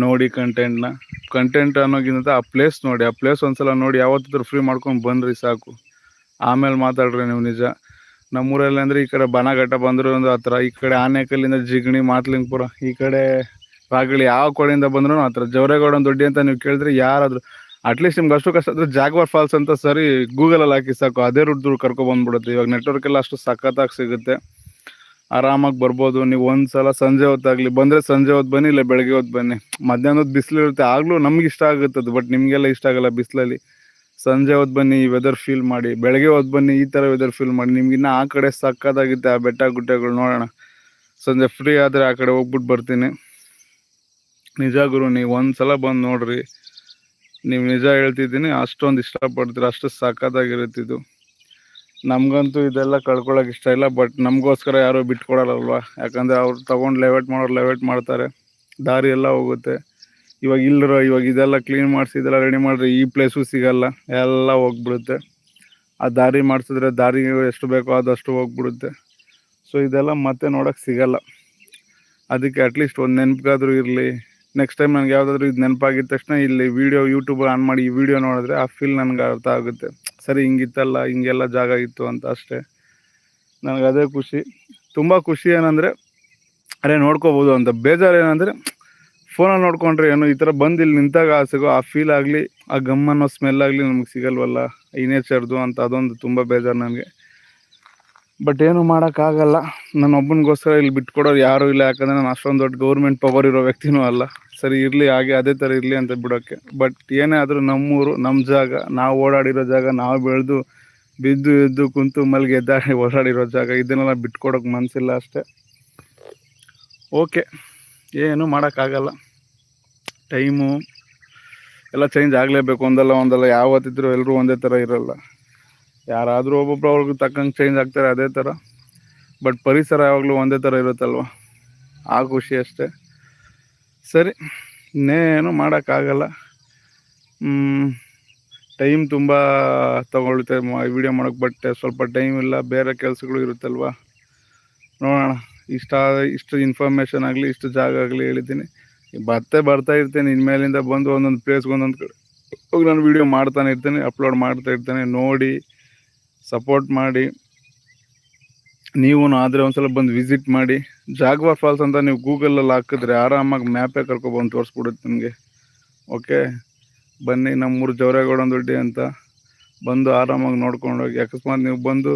ನೋಡಿ ಕಂಟೆಂಟ್ನ ಕಂಟೆಂಟ್ ಅನ್ನೋಕ್ಕಿಂತ ಆ ಪ್ಲೇಸ್ ನೋಡಿ. ಆ ಪ್ಲೇಸ್ ಒಂದ್ಸಲ ನೋಡಿ, ಯಾವತ್ತಾದ್ರೂ ಫ್ರೀ ಮಾಡ್ಕೊಂಡು ಬಂದ್ರಿ ಸಾಕು. ಆಮೇಲೆ ಮಾತಾಡ್ರಿ ನೀವು ನಿಜ. ನಮ್ಮೂರಲ್ಲಿ ಅಂದರೆ ಈ ಕಡೆ ಬನಘಟ್ಟ ಬಂದರೂ ಒಂದು ಹತ್ರ, ಈ ಕಡೆ ಆನೆಕಲ್ಲಿಂದ ಜಿಗಣಿ, ಮಾತ್ಲಿಂಗಪುರ, ಈ ಕಡೆ ರಾಗಳಿ ಯಾವ ಕಡೆಯಿಂದ ಬಂದರೂ ಹತ್ರ. ಜವರೇಗೌಡ ದೊಡ್ಡಿ ಅಂತ ನೀವು ಕೇಳಿದ್ರೆ ಯಾರಾದರೂ ಅಟ್ಲೀಸ್ಟ್ ನಿಮ್ಗೆ ಅಷ್ಟು ಕಷ್ಟ ಆದರೆ ಜಾಗ್ವಾರ್ ಫಾಲ್ಸ್ ಅಂತ ಸರಿ ಗೂಗಲಲ್ಲಿ ಹಾಕಿ ಸಾಕು. ಅದೇ ರೂಟ್ ಕರ್ಕೊಬಂದ್ಬಿಡುತ್ತೆ ಇವಾಗ ನೆಟ್ವರ್ಕ್ ಎಲ್ಲ ಅಷ್ಟು ಸಖತ್ತಾಗಿ ಸಿಗುತ್ತೆ. ಆರಾಮಾಗಿ ಬರ್ಬೋದು. ನೀವು ಒಂದು ಸಲ ಸಂಜೆ ಹೊತ್ತಾಗಲಿ. ಬಂದರೆ ಸಂಜೆ ಹೊತ್ತು ಬನ್ನಿ, ಇಲ್ಲ ಬೆಳಗ್ಗೆ ಹೊತ್ತು ಬನ್ನಿ. ಮಧ್ಯಾಹ್ನ ಹೊತ್ತು ಇರುತ್ತೆ ಆಗಲೂ ನಮ್ಗೆ ಇಷ್ಟ ಆಗುತ್ತೆ ಬಟ್ ನಿಮಗೆಲ್ಲ ಇಷ್ಟ ಆಗಲ್ಲ ಬಿಸಿಲಲ್ಲಿ. ಸಂಜೆ ಹೊತ್ತು ಬನ್ನಿ ಈ ವೆದರ್ ಫೀಲ್ ಮಾಡಿ, ಬೆಳಗ್ಗೆ ಹೊತ್ತು ಬನ್ನಿ, ಈ ಥರ ವೆದರ್ ಫೀಲ್ ಮಾಡಿ, ನಿಮ್ಗೆ ಇನ್ನೂ ಆ ಕಡೆ ಸಕ್ಕದಾಗಿತ್ತೆ ಆ ಬೆಟ್ಟ ಗುಡ್ಡಗಳು ನೋಡೋಣ. ಸಂಜೆ ಫ್ರೀ ಆದರೆ ಆ ಕಡೆ ಹೋಗ್ಬಿಟ್ಟು ಬರ್ತೀನಿ. ನಿಜ ಗುರು, ನೀವು ಒಂದು ಸಲ ಬಂದು ನೋಡ್ರಿ. ನೀವು ನಿಜ ಹೇಳ್ತಿದ್ದೀನಿ, ಅಷ್ಟೊಂದು ಇಷ್ಟಪಡ್ತೀರ, ಅಷ್ಟು ಸಕ್ಕತ್ತಾಗಿರುತ್ತಿದ್ದು. ನಮಗಂತೂ ಇದೆಲ್ಲ ಕಳ್ಕೊಳ್ಳೋಕೆ ಇಷ್ಟ ಇಲ್ಲ ಬಟ್ ನಮಗೋಸ್ಕರ ಯಾರೂ ಬಿಟ್ಕೊಡಲ್ಲಲ್ವಾ ಯಾಕಂದರೆ ಅವ್ರು ತೊಗೊಂಡು ಲೆವೆಟ್ ಮಾಡೋರು ಲೆವೆಟ್ ಮಾಡ್ತಾರೆ. ದಾರಿ ಎಲ್ಲ ಹೋಗುತ್ತೆ. ಇವಾಗ ಇಲ್ಲರ ಇವಾಗ ಇದೆಲ್ಲ ಕ್ಲೀನ್ ಮಾಡಿಸಿ, ಇದೆಲ್ಲ ರೆಡಿ ಮಾಡಿದ್ರೆ ಈ ಪ್ಲೇಸು ಸಿಗಲ್ಲ. ಎಲ್ಲ ಹೋಗ್ಬಿಡುತ್ತೆ. ಆ ದಾರಿ ಮಾಡಿಸಿದ್ರೆ ದಾರಿ ಎಷ್ಟು ಬೇಕೋ ಅದಷ್ಟು ಹೋಗ್ಬಿಡುತ್ತೆ. ಸೊ ಇದೆಲ್ಲ ಮತ್ತೆ ನೋಡೋಕ್ಕೆ ಸಿಗಲ್ಲ. ಅದಕ್ಕೆ ಅಟ್ಲೀಸ್ಟ್ ಒಂದು ನೆನಪಿಗಾದರೂ ಇರಲಿ. ನೆಕ್ಸ್ಟ್ ಟೈಮ್ ನನಗೆ ಯಾವುದಾದ್ರೂ ಇದು ನೆನಪಾಗಿದ್ದ ತಕ್ಷಣ ಇಲ್ಲಿ ವೀಡಿಯೋ ಯೂಟ್ಯೂಬ್ ಆನ್ ಮಾಡಿ ಈ ವಿಡಿಯೋ ನೋಡಿದ್ರೆ ಆ ಫೀಲ್ ನನಗೆ ಅರ್ಥ ಆಗುತ್ತೆ. ಸರಿ, ಹಿಂಗಿತ್ತಲ್ಲ, ಹಿಂಗೆಲ್ಲ ಜಾಗ ಇತ್ತು ಅಂತ ಅಷ್ಟೇ. ನನಗೆ ಅದೇ ಖುಷಿ. ತುಂಬ ಖುಷಿ ಏನಂದರೆ, ಅರೆ ನೋಡ್ಕೋಬೋದು ಅಂತ. ಬೇಜಾರು ಏನಂದರೆ ಫೋನಲ್ಲಿ ನೋಡ್ಕೊಂಡ್ರೆ ಏನು ಈ ಥರ ಬಂದು ಇಲ್ಲಿ ನಿಂತಾಗ ಆ ಸಿಗೋ, ಆ ಫೀಲ್ ಆಗಲಿ, ಆ ಗಮ್ ಅನ್ನೋ ಸ್ಮೆಲ್ ಆಗಲಿ ನಮ್ಗೆ ಸಿಗಲ್ವಲ್ಲ? ಈ ನೇಚರ್ದು ಅಂತ ಅದೊಂದು ತುಂಬ ಬೇಜಾರು ನನಗೆ. ಬಟ್ ಏನು ಮಾಡೋಕ್ಕಾಗಲ್ಲ. ನನ್ನ ಒಬ್ಬನಿಗೋಸ್ಕರ ಇಲ್ಲಿ ಬಿಟ್ಕೊಡೋರು ಯಾರೂ ಇಲ್ಲ. ಯಾಕಂದರೆ ನಾನು ಅಷ್ಟೊಂದು ದೊಡ್ಡ ಗೌರ್ಮೆಂಟ್ ಪವರ್ ಇರೋ ವ್ಯಕ್ತಿನೂ ಅಲ್ಲ. ಸರಿ, ಇರಲಿ, ಹಾಗೆ ಅದೇ ಥರ ಇರಲಿ ಅಂತ ಬಿಡೋಕ್ಕೆ ಬಟ್ ಏನೇ ಆದರೂ ನಮ್ಮೂರು ನಮ್ಮ ಜಾಗ, ನಾವು ಓಡಾಡಿರೋ ಜಾಗ, ನಾವು ಬೆಳೆದು, ಬಿದ್ದು ಎದ್ದು ಕುಂತು, ಮಲ್ಗೆ, ಎದ್ದಾಡಿ, ಓಡಾಡಿರೋ ಜಾಗ, ಇದನ್ನೆಲ್ಲ ಬಿಟ್ಕೊಡೋಕೆ ಮನಸ್ಸಿಲ್ಲ ಅಷ್ಟೇ. ಓಕೆ ಏನು ಮಾಡೋಕ್ಕಾಗಲ್ಲ. ಟೈಮು ಎಲ್ಲ ಚೇಂಜ್ ಆಗಲೇಬೇಕು, ಒಂದಲ್ಲ ಒಂದಲ್ಲ ಯಾವತ್ತಿದ್ರೂ ಎಲ್ಲರೂ ಒಂದೇ ಥರ ಇರಲ್ಲ. ಯಾರಾದರೂ ಒಬ್ಬೊಬ್ರು ಅವ್ರಿಗೆ ತಕ್ಕಂಗೆ ಚೇಂಜ್ ಆಗ್ತಾರೆ ಅದೇ ಥರ. ಬಟ್ ಪರಿಸರ ಯಾವಾಗಲೂ ಒಂದೇ ಥರ ಇರುತ್ತಲ್ವ? ಆ ಖುಷಿ ಅಷ್ಟೇ. ಸರಿ, ಇನ್ನೇನು ಮಾಡೋಕ್ಕಾಗಲ್ಲ. ಟೈಮ್ ತುಂಬ ತಗೊಳುತ್ತೆ ವಿಡಿಯೋ ಮಾಡೋಕ್ಕೆ ಬಟ್ಟೆ ಸ್ವಲ್ಪ ಟೈಮ್ ಇಲ್ಲ, ಬೇರೆ ಕೆಲಸಗಳು ಇರುತ್ತಲ್ವ? ನೋಡೋಣ. ಇಷ್ಟ, ಇಷ್ಟು ಇನ್ಫಾರ್ಮೇಷನ್ ಆಗಲಿ, ಇಷ್ಟು ಜಾಗ ಆಗಲಿ ಹೇಳಿದ್ದೀನಿ. ಬರ್ತಾ ಬರ್ತಾ ಇರ್ತೇನೆ, ಇನ್ಮೇಲಿಂದ ಬಂದು ಒಂದೊಂದು ಪ್ಲೇಸ್ಗೆ ಒಂದೊಂದು ಕಡೆ. ಹೋಗಿ ನಾನು ವಿಡಿಯೋ ಮಾಡ್ತಾನೆ ಇರ್ತೇನೆ ಅಪ್ಲೋಡ್ ಮಾಡ್ತಾ ಇರ್ತೇನೆ, ನೋಡಿ ಸಪೋರ್ಟ್ ಮಾಡಿ. ನೀವು ಆದರೆ ಒಂದ್ಸಲ ಬಂದು ವಿಸಿಟ್ ಮಾಡಿ. ಜಾಗ್ವಾರ್ ಫಾಲ್ಸ್ ಅಂತ ನೀವು ಗೂಗಲಲ್ಲಿ ಹಾಕಿದ್ರೆ ಆರಾಮಾಗಿ ಮ್ಯಾಪೇ ಕರ್ಕೊಬಂದು ತೋರಿಸ್ಬಿಡುತ್ತೆ ನಿಮಗೆ. ಓಕೆ ಬನ್ನಿ, ನಮ್ಮೂರು ಜವರೇಗೌಡನ ದೊಡ್ಡಿ ಅಂತ. ಬಂದು ಆರಾಮಾಗಿ ನೋಡ್ಕೊಂಡು ಹೋಗಿ ಅಕಸ್ಮಾತ್ ನೀವು ಬಂದು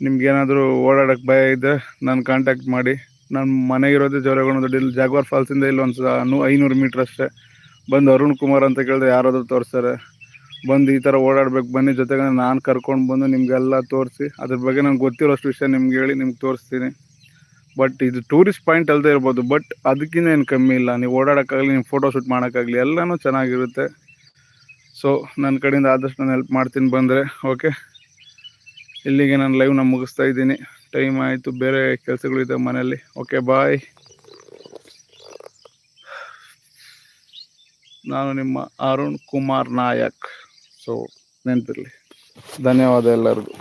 ನಿಮ್ಗೇನಾದರೂ ಓಡಾಡೋಕ್ಕೆ ಭಯ ಇದ್ದರೆ ನಾನು ಕಾಂಟ್ಯಾಕ್ಟ್ ಮಾಡಿ. ನನ್ನ ಮನೆ ಇರೋದೆ ಜವರೇಗೌಡನ ದೊಡ್ಡಿ ಇಲ್ಲಿ ಜಾಗ್ವಾರ್ ಫಾಲ್ಸಿಂದ ಇಲ್ಲಿ ಒಂದು ನೂ ಐನೂರು ಮೀಟ್ರ್ ಅಷ್ಟೇ. ಬಂದು ಅರುಣ್ ಕುಮಾರ್ ಅಂತ ಕೇಳಿದ್ರೆ ಯಾರಾದರೂ ತೋರಿಸ್ತಾರೆ. ಬಂದು ಈ ಥರ ಓಡಾಡ್ಬೇಕು, ಬನ್ನಿ ಜೊತೆಗೆ ನಾನು ಕರ್ಕೊಂಡು ಬಂದು ನಿಮಗೆಲ್ಲ ತೋರಿಸಿ. ಅದ್ರ ಬಗ್ಗೆ ನಂಗೆ ಗೊತ್ತಿರೋಷ್ಟು ವಿಷಯ ನಿಮ್ಗೆ ಹೇಳಿ ನಿಮ್ಗೆ ತೋರಿಸ್ತೀನಿ. ಬಟ್ ಇದು ಟೂರಿಸ್ಟ್ ಪಾಯಿಂಟ್ ಅಲ್ಲದೆ ಇರ್ಬೋದು. ಬಟ್ ಅದಕ್ಕಿಂತ ಏನು ಕಮ್ಮಿ ಇಲ್ಲ. ನೀವು ಓಡಾಡೋಕ್ಕಾಗಲಿ ನೀವು ಫೋಟೋ ಶೂಟ್ ಮಾಡೋಕ್ಕಾಗಲಿ, ಎಲ್ಲನೂ ಚೆನ್ನಾಗಿರುತ್ತೆ. ಸೊ ನನ್ನ ಕಡೆಯಿಂದ ಆದಷ್ಟು ನಾನು ಹೆಲ್ಪ್ ಮಾಡ್ತೀನಿ ಬಂದರೆ ಓಕೆ ಇಲ್ಲಿಗೆ ನಾನು ಲೈವ್ನ ಮುಗಿಸ್ತಾ ಇದ್ದೀನಿ. ಟೈಮ್ ಆಯಿತು, ಬೇರೆ ಕೆಲಸಗಳಿದೆ ಮನೆಯಲ್ಲಿ. ಓಕೆ ಬಾಯ್ ನಾನು ನಿಮ್ಮ ಅರುಣ್ ಕುಮಾರ್ ನಾಯಕ್. ಸೊ ನೆನಪಿರಲಿ. ಧನ್ಯವಾದ ಎಲ್ಲರಿಗೂ.